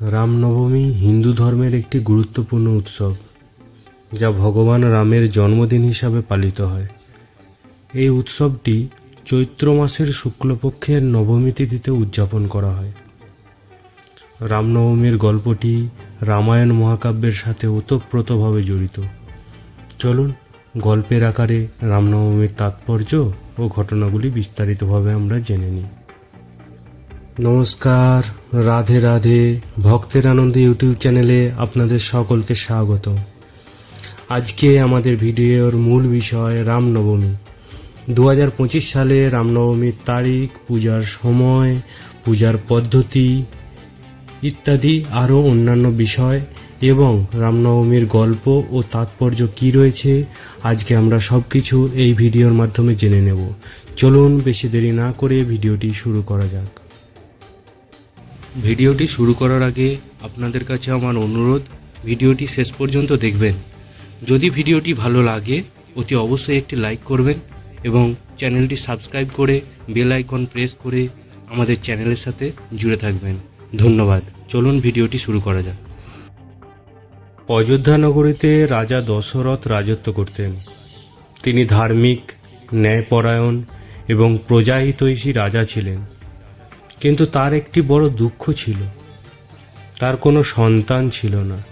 রামনবমী হিন্দু ধর্মের একটি গুরুত্বপূর্ণ উৎসব, যা ভগবান রামের জন্মদিন হিসাবে পালিত হয়। এই উৎসবটি চৈত্র মাসের শুক্লপক্ষের নবমী তিথিতে উদযাপন করা হয়। রামনবমীর গল্পটি রামায়ণ মহাকাব্যের সাথে ওতপ্রোতভাবে জড়িত। চলুন, গল্পের আকারে রামনবমীর তাৎপর্য ও ঘটনাগুলি বিস্তারিতভাবে আমরা জেনে নিই। নমস্কার, রাধে রাধে, ভক্তের আনন্দ ইউটিউব চ্যানেলে আপনাদের সকলকে স্বাগত। আজকে আমাদের ভিডিওর মূল বিষয় রামনবমী। দু হাজার পঁচিশ সালে রামনবমীর তারিখ, পূজার সময়, পূজার পদ্ধতি ইত্যাদি আরও অন্যান্য বিষয় এবং রামনবমীর গল্প ও তাৎপর্য কি রয়েছে, আজকে আমরা সব কিছু এই ভিডিওর মাধ্যমে জেনে নেব। চলুন বেশি দেরি না করে ভিডিওটি শুরু করা যাক। ভিডিওটি শুরু করার আগে আপনাদের কাছে আমার অনুরোধ, ভিডিওটি শেষ পর্যন্ত দেখবেন। যদি ভিডিওটি ভালো লাগে, অতি অবশ্যই একটি লাইক করবেন এবং চ্যানেলটি সাবস্ক্রাইব করে বেল আইকন প্রেস করে আমাদের চ্যানেলের সাথে জুড়ে থাকবেন। ধন্যবাদ। চলুন ভিডিওটি শুরু করা যাক। অযোধ্যা নগরীতে রাজা দশরথ রাজত্ব করতেন। তিনি ধার্মিক, ন্যায়পরায়ণ এবং প্রজাহিতৈষী রাজা ছিলেন। কিন্তু তার একটি বড় দুঃখ ছিল। তার কোনো সন্তান ছিল না।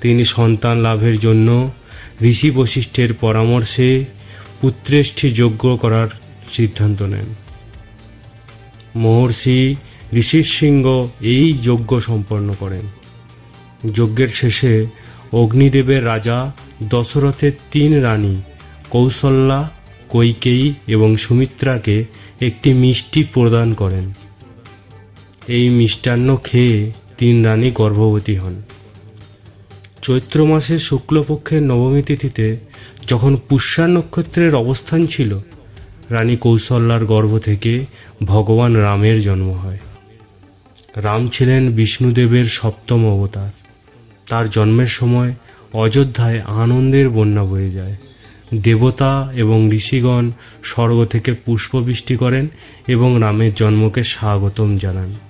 তিনি সন্তান লাভের জন্য ঋষি বশিষ্ঠের পরামর্শে পুত্রেষ্ঠি যজ্ঞ করার সিদ্ধান্ত নেন। মহর্ষি ঋষি সিংহ এই যজ্ঞ সম্পন্ন করেন। যজ্ঞের শেষে অগ্নিদেবের রাজা দশরথের তিন রানী কৌশল্যা, কৈকেয়ী এবং সুমিত্রাকে একটি মিষ্টি প্রদান করেন। এই মিষ্টান্ন খেয়ে তিন রানী গর্ভবতী হন। চৈত্র মাসের শুক্লপক্ষের নবমী তিথিতে যখন পুষ্যা নক্ষত্রের অবস্থান ছিল, রানী কৌশল্যার গর্ভ থেকে ভগবান রামের জন্ম হয়। রাম ছিলেন বিষ্ণুদেবের সপ্তম অবতার। তার জন্মের সময় অযোধ্যায় আনন্দের বন্যা বয়ে যায়। দেবতা এবং ঋষিগণ স্বর্গ থেকে পুষ্পবৃষ্টি করেন এবং রামের জন্মকে স্বাগতম জানান।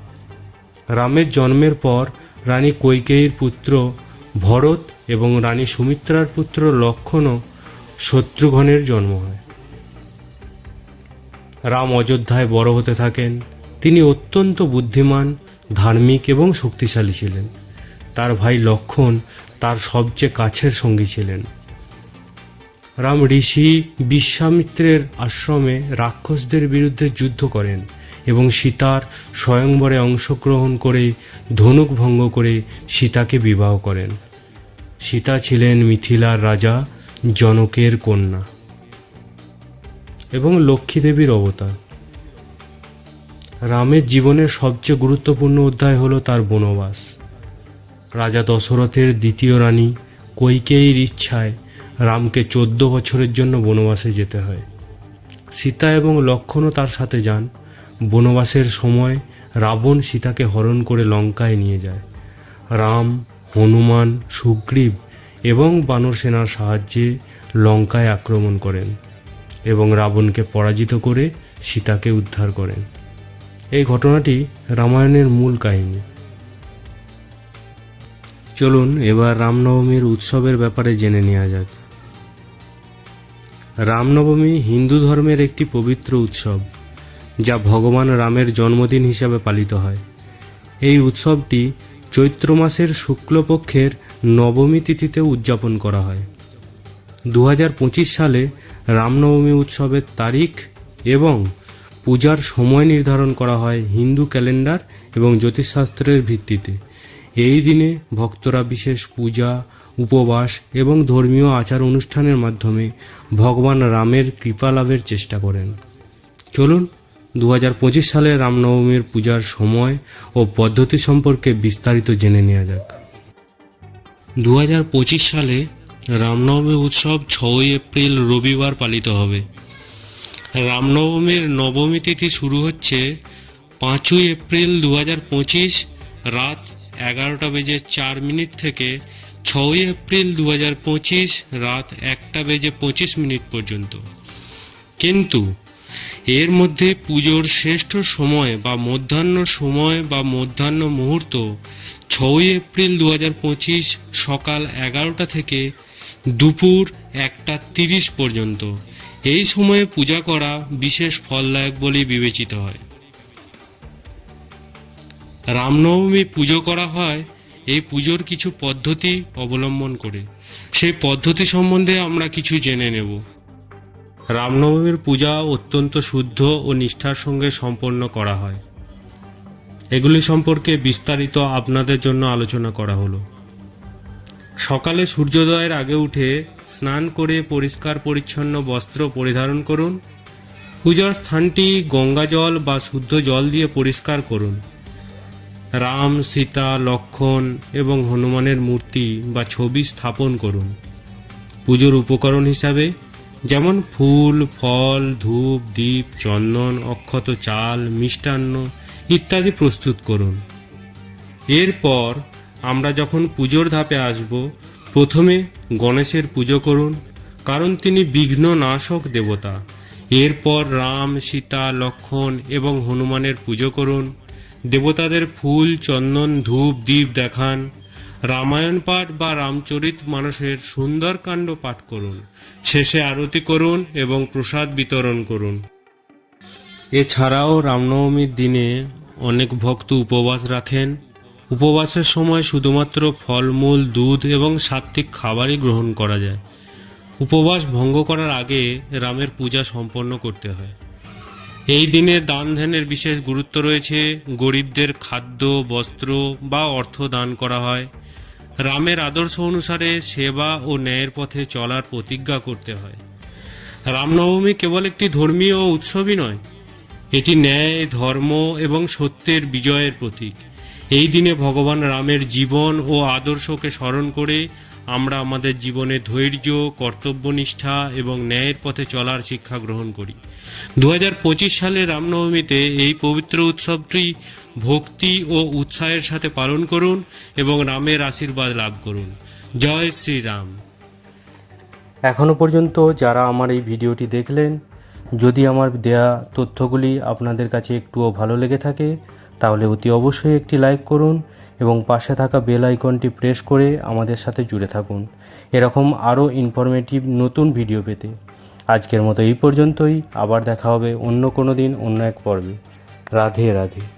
রামের জন্মের পর রানী কৈকেয়ীর পুত্র ভরত এবং রানী সুমিত্রার পুত্র লক্ষণও শত্রুঘ্নের জন্ম হয়। রাম অযোধ্যায় বড় হতে থাকেন। তিনি অত্যন্ত বুদ্ধিমান, ধার্মিক এবং শক্তিশালী ছিলেন। তার ভাই লক্ষণ তার সবচেয়ে কাছের সঙ্গী ছিলেন। রাম ঋষি বিশ্বামিত্রের আশ্রমে রাক্ষসদের বিরুদ্ধে যুদ্ধ করেন। এবং সীতার স্বয়ংবরে অংশগ্রহণ করে ধনুক ভঙ্গ করে সীতাকে বিবাহ করেন। সীতা ছিলেন মিথিলার রাজা, জনকের কন্যা এবং লক্ষ্মী দেবীর অবতার। রামের জীবনের সবচেয়ে গুরুত্বপূর্ণ অধ্যায় হল তার বনবাস। রাজা দশরথের দ্বিতীয় রানী কৈকেয়ীর ইচ্ছায় রামকে চোদ্দ বছরের জন্য বনবাসে যেতে হয়। সীতা এবং লক্ষণও তার সাথে যান। বনবাসের সময় রাবণ সীতাকে হরণ করে লঙ্কায় নিয়ে যায়। রাম, হনুমান, সুগ্রীব এবং বানর সেনার সাহায্যে লঙ্কায় আক্রমণ করেন এবং রাবণকে পরাজিত করে সীতাকে উদ্ধার করেন। এই ঘটনাটি রামায়ণের মূল কাহিনী। চলুন এবার রামনবমীর উৎসবের ব্যাপারে জেনে নেওয়া যাক। রামনবমী হিন্দু ধর্মের একটি পবিত্র উৎসব। যা ভগবান রামের জন্মদিন হিসাবে পালিত হয়। এই উৎসবটি চৈত্র মাসের শুক্লপক্ষের নবমী তিথিতে উদযাপন করা হয়। দু হাজার পঁচিশ সালে রামনবমী উৎসবের তারিখ এবং পূজার সময় নির্ধারণ করা হয় হিন্দু ক্যালেন্ডার এবং জ্যোতিষশাস্ত্রের ভিত্তিতে। এই দিনে ভক্তরা বিশেষ পূজা, উপবাস এবং ধর্মীয় আচার অনুষ্ঠানের মাধ্যমে ভগবান রামের কৃপা লাভের চেষ্টা করেন। চলুন দু হাজার পঁচিশ সালে রামনবমীর পূজার সময় ও পদ্ধতি সম্পর্কে বিস্তারিত জেনে নেওয়া যাক। দু হাজার পঁচিশ সালে রামনবমী উৎসব ছয়ই এপ্রিল রবিবার পালিত হবে। রামনবমীর নবমী তিথি শুরু হচ্ছে পাঁচই এপ্রিল দু হাজার পঁচিশ রাত এগারোটা বেজে চার মিনিট থেকে ছয়ই এপ্রিল দু হাজার পঁচিশ রাত একটা বেজে পঁচিশ মিনিট পর্যন্ত। কিন্তু এর মধ্যে পুজোর শ্রেষ্ঠ সময় বা মধ্যাহ্ন সময় বা মধ্যাহ্ন মুহূর্ত ছয়ই এপ্রিল দু সকাল এগারোটা থেকে দুপুর একটা তিরিশ পর্যন্ত। এই সময়ে পূজা করা বিশেষ ফলদায়ক বলে বিবেচিত হয়। রামনবমী পুজো করা হয় এই পুজোর কিছু পদ্ধতি অবলম্বন করে। সেই পদ্ধতি সম্বন্ধে আমরা কিছু জেনে নেব। রামনবমীর পূজা অত্যন্ত শুদ্ধ ও নিষ্ঠার সঙ্গে সম্পন্ন করা হয়। এগুলি সম্পর্কে বিস্তারিত আপনাদের জন্য আলোচনা করা হলো। সকালে সূর্যোদয়ের আগে উঠে স্নান করে পরিষ্কার পরিচ্ছন্ন বস্ত্র পরিধারণ করুন। পূজার স্থানটি গঙ্গা জল বা শুদ্ধ জল দিয়ে পরিষ্কার করুন। রাম, সীতা, লক্ষণ এবং হনুমানের মূর্তি বা ছবি স্থাপন করুন। পুজোর উপকরণ হিসাবে যেমন ফুল, ফল, ধূপ, দীপ, চন্দন, অক্ষত চাল, মিষ্টান্ন ইত্যাদি প্রস্তুত করুন। এরপর আমরা যখন পুজোর ধাপে আসব, প্রথমে গণেশের পুজো করুন, কারণ তিনি বিঘ্ন নাশক দেবতা। এরপর রাম, সীতা, লক্ষণ এবং হনুমানের পুজো করুন। দেবতাদের ফুল, চন্দন, ধূপ দ্বীপ দেখান। রামায়ণ পাঠ বা রামচরিত মানুষের সুন্দরকাণ্ড পাঠ করুন। শেষে আরতি করুন এবং প্রসাদ বিতরণ করুন। এছাড়াও রামনবমীর দিনে অনেক ভক্ত উপবাস রাখেন। উপবাসের সময় শুধুমাত্র ফলমূল, দুধ এবং সাত্ত্বিক খাবারই গ্রহণ করা যায়। উপবাস ভঙ্গ করার আগে রামের পূজা সম্পন্ন করতে হয়। এই দিনে দান ধ্যানের বিশেষ গুরুত্ব রয়েছে। গরিবদের খাদ্য, বস্ত্র বা অর্থ দান করা হয়। রামের আদর্শ অনুসারে সেবা ও ন্যায়ের পথে চলার প্রতিজ্ঞা করতে হয়। রামনবমী কেবল একটি ধর্মীয় উৎসবই নয়, এটি ন্যায়, ধর্ম এবং সত্যের বিজয়ের প্রতীক। এই দিনে ভগবান রামের জীবন ও আদর্শকে স্মরণ করে আমরা আমাদের জীবনে ধৈর্য, কর্তব্যনিষ্ঠা এবং ন্যায়ের পথে চলার শিক্ষা গ্রহণ করি। দু হাজার পঁচিশ সালে রামনবমীতে এই পবিত্র উৎসবটি ভক্তি ও উৎসাহের সাথে পালন করুন এবং রামের আশীর্বাদ লাভ করুন। জয় শ্রীরাম। এখনও পর্যন্ত যারা আমার এই ভিডিওটি দেখলেন, যদি আমার দেয়া তথ্যগুলি আপনাদের কাছে একটুও ভালো লেগে থাকে, তাহলে অতি অবশ্যই একটি লাইক করুন এবং পাশে থাকা বেল আইকনটি প্রেস করে আমাদের সাথে জুড়ে থাকুন। এরকম আরও ইনফরমেটিভ নতুন ভিডিও পেতে। আজকের মতো এই পর্যন্তই। আবার দেখা হবে অন্য কোনো দিন, অন্য এক পর্বে। রাধে রাধে।